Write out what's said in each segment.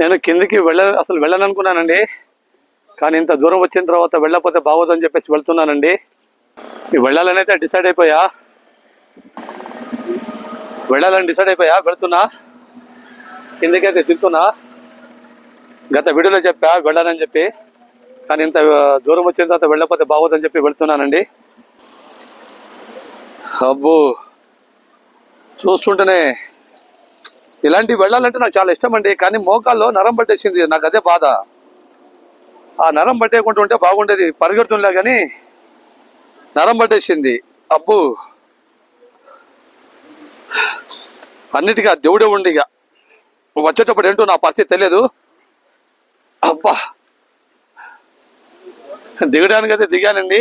నేను కిందికి వెళ్ళ అసలు వెళ్ళాలనుకున్నానండి. కానీ ఇంత దూరం వచ్చిన తర్వాత వెళ్ళకపోతే బాగోదని చెప్పేసి వెళ్తున్నానండి. వెళ్ళాలని అయితే డిసైడ్ అయిపోయా. వెళ్ళాలని డిసైడ్ అయిపోయా వెళ్తున్నా. కిందికైతే దిగుతున్నా. గత వీడియోలో చెప్పా వెళ్ళాలని చెప్పి. కానీ ఇంత దూరం వచ్చిన తర్వాత వెళ్ళకపోతే బాగోదని చెప్పి వెళ్తున్నానండి. అబ్బో చూస్తుంటేనే ఇలాంటివి వెళ్ళాలంటే నాకు చాలా ఇష్టం అండి. కానీ మోకాల్లో నరం పట్టేసింది. నాకు అదే బాధ. ఆ నరం పట్టేయకుండా ఉంటే బాగుండేది. పరిగెడుతుండే కానీ నరం పట్టేసింది. అబ్బు! అన్నిటికీ ఆ దేవుడే ఉండి ఇక వచ్చేటప్పుడు ఏంటో నా పరిస్థితి తెలియదు. అబ్బా! దిగడానికి అయితే దిగానండి.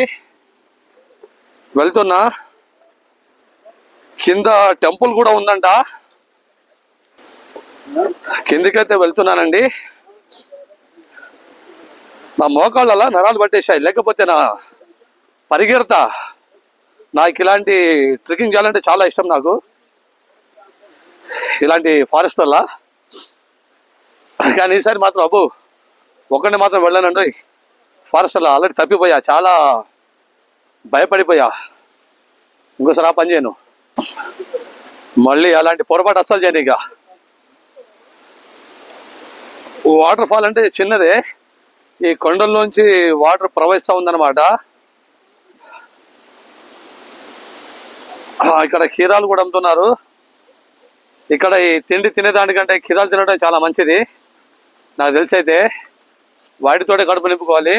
వెళ్తున్నా. కింద టెంపుల్ కూడా ఉందంట. కిందికైతే వెళ్తున్నానండి. నా మోకాళ్ళ నరాలు పట్టేశాయి. లేకపోతే నా పరిగెడతా నాకు ఇలాంటి ట్రెక్కింగ్ చేయాలంటే చాలా ఇష్టం నాకు. ఇలాంటి ఫారెస్ట్ వల్ల. కానీ ఈసారి మాత్రం అబ్బు ఒక్కడిని మాత్రం వెళ్ళానండి. ఫారెస్ట్ వల్ల ఆల్రెడీ తప్పిపోయా చాలా భయపడిపోయా. ఇంకోసారి ఆ పని చేయను. మళ్ళీ అలాంటి పొరపాటు అస్సలు చేయను ఇక. వాటర్ ఫాల్ అంటే చిన్నదే. ఈ కొండల్లోంచి వాటర్ ప్రవహిస్తూ ఉందన్నమాట. ఇక్కడ కీరాలు కూడా అమ్ముతున్నారు. ఇక్కడ ఈ తిండి తినేదానికంటే కీరాలు తినడం చాలా మంచిది. నాకు తెలిసి అయితే వాటితోటే కడుపు నింపుకోవాలి.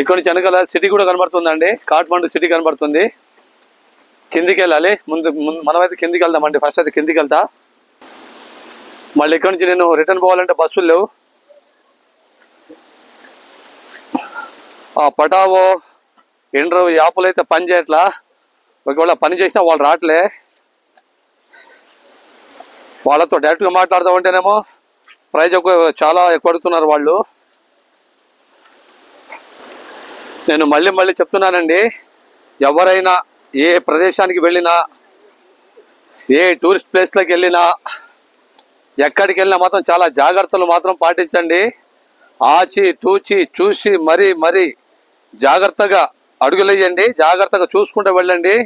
ఇక్కడ నుంచి వెనకాల సిటీ కూడా కనబడుతుందండి. కాఠ్మండు సిటీ కనబడుతుంది. కిందికి వెళ్ళాలి ముందు ముందు మనమైతే కిందికి వెళ్దామండి. ఫస్ట్ అయితే కిందికి వెళ్తా. మళ్ళీ ఇక్కడ నుంచి నేను రిటర్న్ పోవాలంటే బస్సులు లేవు. ఆ పటావో ఎండ్రో యాపులు అయితే పని చేయట్లా. ఒకవేళ పని చేసినా వాళ్ళు రావట్లే వాళ్ళతో డైరెక్ట్గా మాట్లాడదాం అంటేనేమో ప్రైజ్ ఎక్కువ చాలా ఎక్కువడుతున్నారు వాళ్ళు. నేను మళ్ళీ మళ్ళీ చెప్తున్నానండి ఎవరైనా ఏ ప్రదేశానికి వెళ్ళినా ఏ టూరిస్ట్ ప్లేస్లోకి వెళ్ళినా ఎక్కడికి వెళ్ళినా మాత్రం చాలా జాగ్రత్తలు మాత్రం పాటించండి. ఆచి తూచి చూసి మరీ మరీ జాగ్రత్తగా అడుగులేయండి జాగ్రత్తగా చూసుకుంటూ వెళ్ళండి.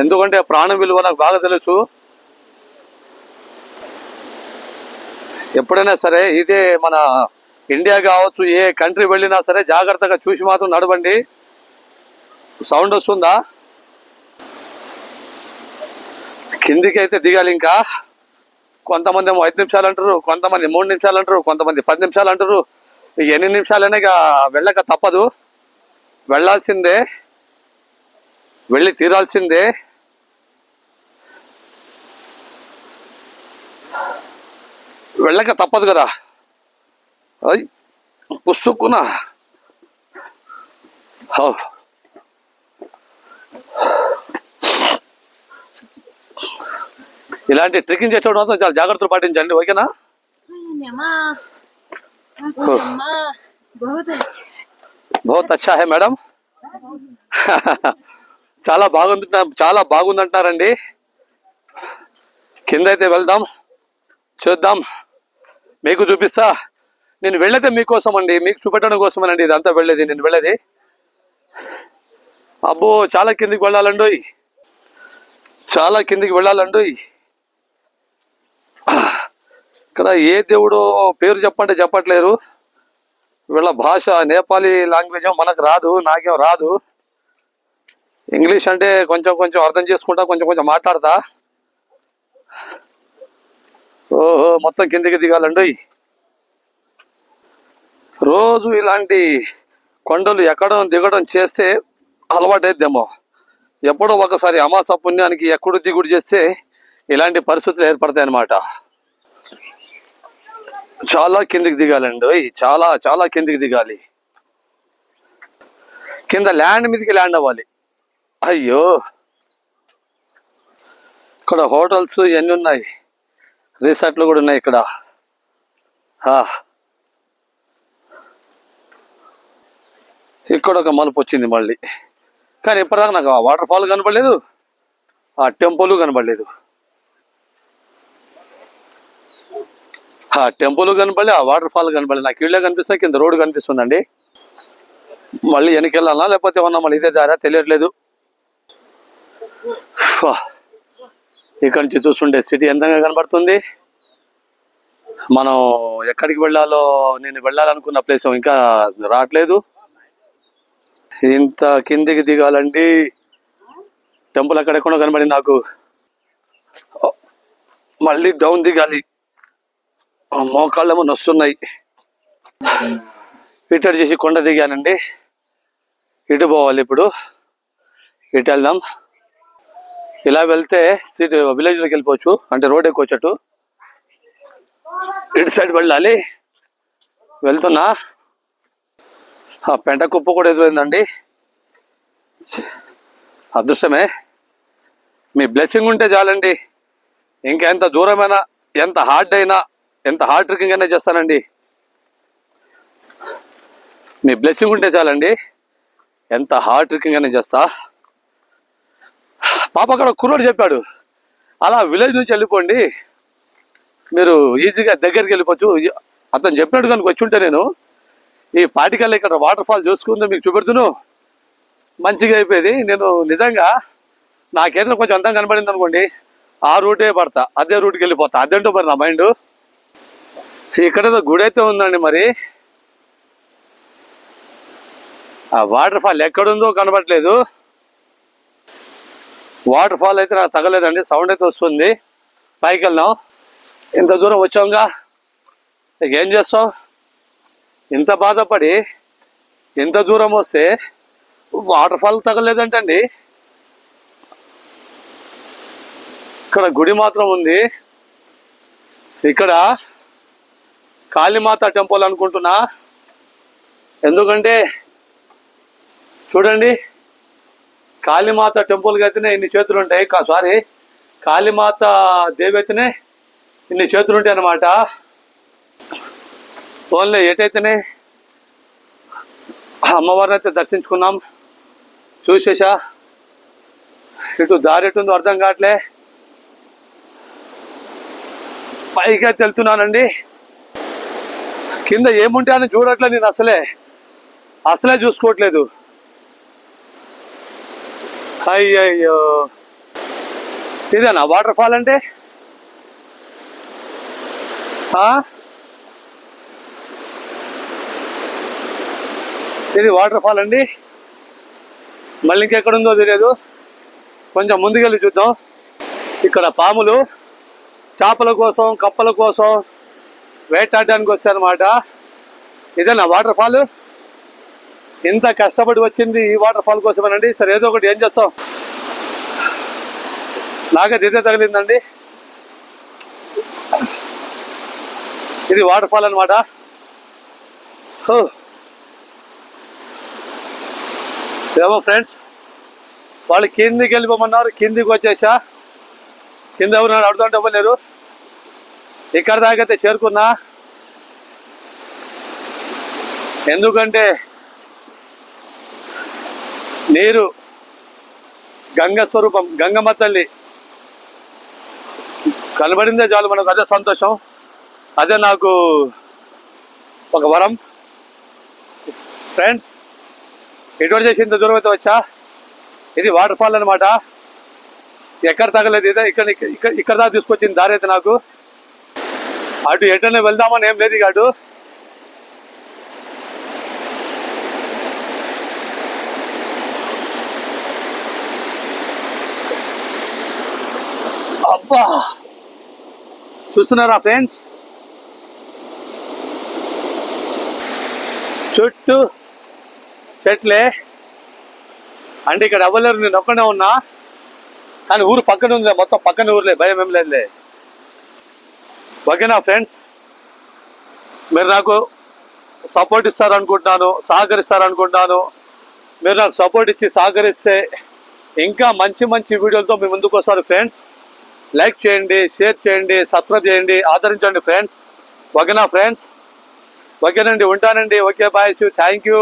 ఎందుకంటే ప్రాణం విలువ నాకు బాగా తెలుసు. ఎప్పుడైనా సరే ఇదే మన ఇండియా కావచ్చు ఏ కంట్రీ వెళ్ళినా సరే జాగ్రత్తగా చూసి మాత్రం నడవండి. సౌండ్ వస్తుందా? కిందికి అయితే దిగాలి ఇంకా. కొంతమంది ఏమో ఐదు నిమిషాలు అంటారు కొంతమంది మూడు నిమిషాలు అంటారు కొంతమంది పది నిమిషాలు అంటారు. ఎన్ని నిమిషాలైనా ఇక వెళ్ళక తప్పదు. వెళ్ళాల్సిందే వెళ్ళి తీరాల్సిందే. వెళ్ళక తప్పదు కదా. అయ్ పుస్తుకున్నా హౌ ఇలాంటి ట్రెక్కింగ్ చేసేవాడు మాత్రం చాలా జాగ్రత్తలు పాటించండి ఓకేనా? బహుత్ అచ్చా హే మేడం? చాలా బాగుంది చాలా బాగుందంటున్నారండి కింద అయితే వెళ్దాం చూద్దాం. మీకు చూపిస్తా. నేను వెళ్ళేది మీకోసం అండి మీకు చూపెట్టడం కోసమేనండి ఇదంతా వెళ్ళేది నేను వెళ్ళేది. అబ్బో చాలా కిందికి వెళ్ళాలండోయ్. చాలా కిందికి వెళ్ళాలండోయ్. ఇక్కడ ఏ దేవుడు పేరు చెప్పంటే చెప్పట్లేరు. వీళ్ళ భాష నేపాలీ లాంగ్వేజ్ మనకు రాదు నాకేం రాదు. ఇంగ్లీష్ అంటే కొంచెం కొంచెం అర్థం చేసుకుంటా కొంచెం కొంచెం మాట్లాడతా. ఓహో మొత్తం కిందికి దిగాలండి. రోజు ఇలాంటి కొండలు ఎక్కడం దిగడం చేస్తే అలవాటైద్దేమో. ఎప్పుడో ఒకసారి అమాస పుణ్యానికి ఎక్కడు దిగుడు చేస్తే ఇలాంటి పరిస్థితులు ఏర్పడతాయి అన్నమాట చాలా కిందికి దిగాలండి. చాలా చాలా కిందికి దిగాలి. కింద ల్యాండ్ మీదకి ల్యాండ్ అవ్వాలి. అయ్యో! ఇక్కడ హోటల్స్ ఇవన్నీ ఉన్నాయి? రిసార్ట్లు కూడా ఉన్నాయి ఇక్కడ. ఇక్కడ ఒక మలుపు వచ్చింది మళ్ళీ. కానీ ఇప్పటిదాకా నాకు ఆ వాటర్ ఫాల్ కనపడలేదు. ఆ టెంపుల్ కనపడలేదు. ఆ టెంపుల్ కనపడి ఆ వాటర్ ఫాల్ కనపడి నాకు ఇళ్ళే కనిపిస్తుంది కింద రోడ్డు కనిపిస్తుందండి. మళ్ళీ వెనకెళ్ళాలా లేకపోతే ఏమన్నా మళ్ళీ ఇదే దారా? తెలియట్లేదు. ఇక్కడి నుంచి చూస్తుంటే సిటీ ఎంతగా కనబడుతుంది మనం ఎక్కడికి వెళ్ళాలో నేను వెళ్ళాలనుకున్న ప్లేస్ ఇంకా రావట్లేదు. ఇంత కిందికి దిగాలండి. టెంపుల్ అక్కడెక్కడో కనబడి నాకు. మళ్ళీ డౌన్ దిగాలి. మోకాళ్ళేమో నొస్తున్నాయి. ఇటు చేసి కొండ దిగానండి. ఇటు పోవాలి ఇప్పుడు. ఇటు వెళ్దాం. ఇలా వెళ్తే సిటీ విలేజ్లోకి వెళ్ళిపోవచ్చు. అంటే రోడ్ ఎక్కువచ్చట్టు ఇటు సైడ్ వెళ్ళాలి. వెళ్తున్నా. ఆ పెంట కుప్ప కూడా ఎదురైందండి. అదృష్టమే. మీ బ్లెస్సింగ్ ఉంటే చాలండి. ఇంకా ఎంత దూరమైనా ఎంత హార్డ్ అయినా ఎంత హార్డ్ ట్రెక్కింగ్ అయినా చేస్తానండి. మీ బ్లెస్సింగ్ ఉంటే చాలండి. ఎంత హార్డ్ ట్రెక్కింగ్ అయినా చేస్తా. పాప అక్కడ కుర్రోడు చెప్పాడు అలా విలేజ్ నుంచి వెళ్ళిపోండి. మీరు ఈజీగా దగ్గరికి వెళ్ళిపోవచ్చు. అతను చెప్పినట్టు కనుక వచ్చి ఉంటే నేను ఈ పాటికల్లా ఇక్కడ వాటర్ ఫాల్ చూసుకుందో మీకు చూపెడుతును. మంచిగా అయిపోయేది. నేను నిజంగా నాకేదైనా కొంచెం అందం కనబడింది అనుకోండి ఆ రూటే పడతా అదే రూట్కి వెళ్ళిపోతా. అదేంటో మరి నా మైండ్ ఇక్కడ గుడి అయితే ఉందండి మరి. ఆ వాటర్ ఫాల్ ఎక్కడుందో కనబట్లేదు వాటర్ ఫాల్ అయితే నాకు తగలేదండి సౌండ్ అయితే వస్తుంది. పైకి వెళ్దాం. ఇంత దూరం వచ్చాంగా? ఏం చేస్తాం? ఇంత బాధపడి ఇంత దూరం వస్తే వాటర్ ఫాల్ తగలేదంటండి. ఇక్కడ గుడి మాత్రం ఉంది. ఇక్కడ కాళీమాత టెంపుల్ అనుకుంటున్నా. ఎందుకంటే చూడండి కాళీమాత టెంపుల్కి అయితేనే ఇన్ని చేతులు ఉంటాయి. కా సారీ కాళీమాత దేవి అయితేనే ఇన్ని చేతులు ఉంటాయి అన్నమాట. ఓన్లీ ఎటైతేనే అమ్మవారిని అయితే దర్శించుకున్నాం. చూసేసా ఇటు దారి ఎటుందో అర్థం కావట్లే. పైగా వెళ్తున్నానండి. కింద ఏముంటాయని చూడట్లే నేను అసలే. అసలే చూసుకోవట్లేదు. అయ్యయ్యో. ఇదేనా వాటర్ ఫాల్ అంటే ఇది వాటర్ ఫాల్ అండి. మళ్ళీ ఇంకెక్కడుందో తెలియదు. కొంచెం ముందుకెళ్ళి చూద్దాం. ఇక్కడ పాములు చేపల కోసం కప్పల కోసం వేటాడడానికి వచ్చారన్నమాట ఇదేనా వాటర్ ఫాల్ ఇంత కష్టపడి వచ్చింది ఈ వాటర్ ఫాల్ కోసమేనండి. సరే ఏదో ఒకటి ఏం చేస్తాం? నాకైతే ఇదే తగిలిందండి. ఇది వాటర్ ఫాల్ అనమాట ఏమో ఫ్రెండ్స్ వాళ్ళు కిందికి వెళ్ళిపోమన్నారు కిందికి వచ్చేసా? కింద ఎవరు అడుగుతుంటే ఇవ్వలేరు ఇక్కడ దాకైతే చేరుకున్నా ఎందుకంటే నీరు గంగ స్వరూపం గంగమ్మ తల్లి కనబడిందే చాలు మనకు. అదే సంతోషం అదే నాకు ఒక వరం. ఫ్రెండ్స్ ఎటువంటి చేసి ఇంత దూరం అయితే వచ్చా? ఇది వాటర్ ఫాల్ అనమాట ఎక్కడ తగలేదు ఇదే. ఇక్కడ ఇక్కడ ఇక్కడ దాకా తీసుకొచ్చింది దారి అయితే నాకు. అటు ఎటనే వెళ్దామని ఏం లేదు ఇక అటు. అబ్బా! చూస్తున్నారా ఫ్రెండ్స్? చుట్టూ చెట్లే. అంటే ఇక్కడ అవ్వలేరు నేను ఒక్కనే ఉన్నా. కానీ ఊరు పక్కన ఉంది మొత్తం పక్కన ఊర్లే భయం ఏం లేదులే. ఓకేనా ఫ్రెండ్స్ మీరు నాకు సపోర్ట్ ఇస్తారనుకుంటున్నాను సహకరిస్తారనుకుంటున్నాను. మీరు నాకు సపోర్ట్ ఇచ్చి సహకరిస్తే ఇంకా మంచి మంచి వీడియోలతో మీ ముందుకు వస్తారు ఫ్రెండ్స్. లైక్ చేయండి షేర్ చేయండి సబ్స్క్రైబ్ చేయండి ఆదరించండి ఫ్రెండ్స్. ఓకేనా ఫ్రెండ్స్ ఓకేనండి ఉంటానండి. Okay bye thank you.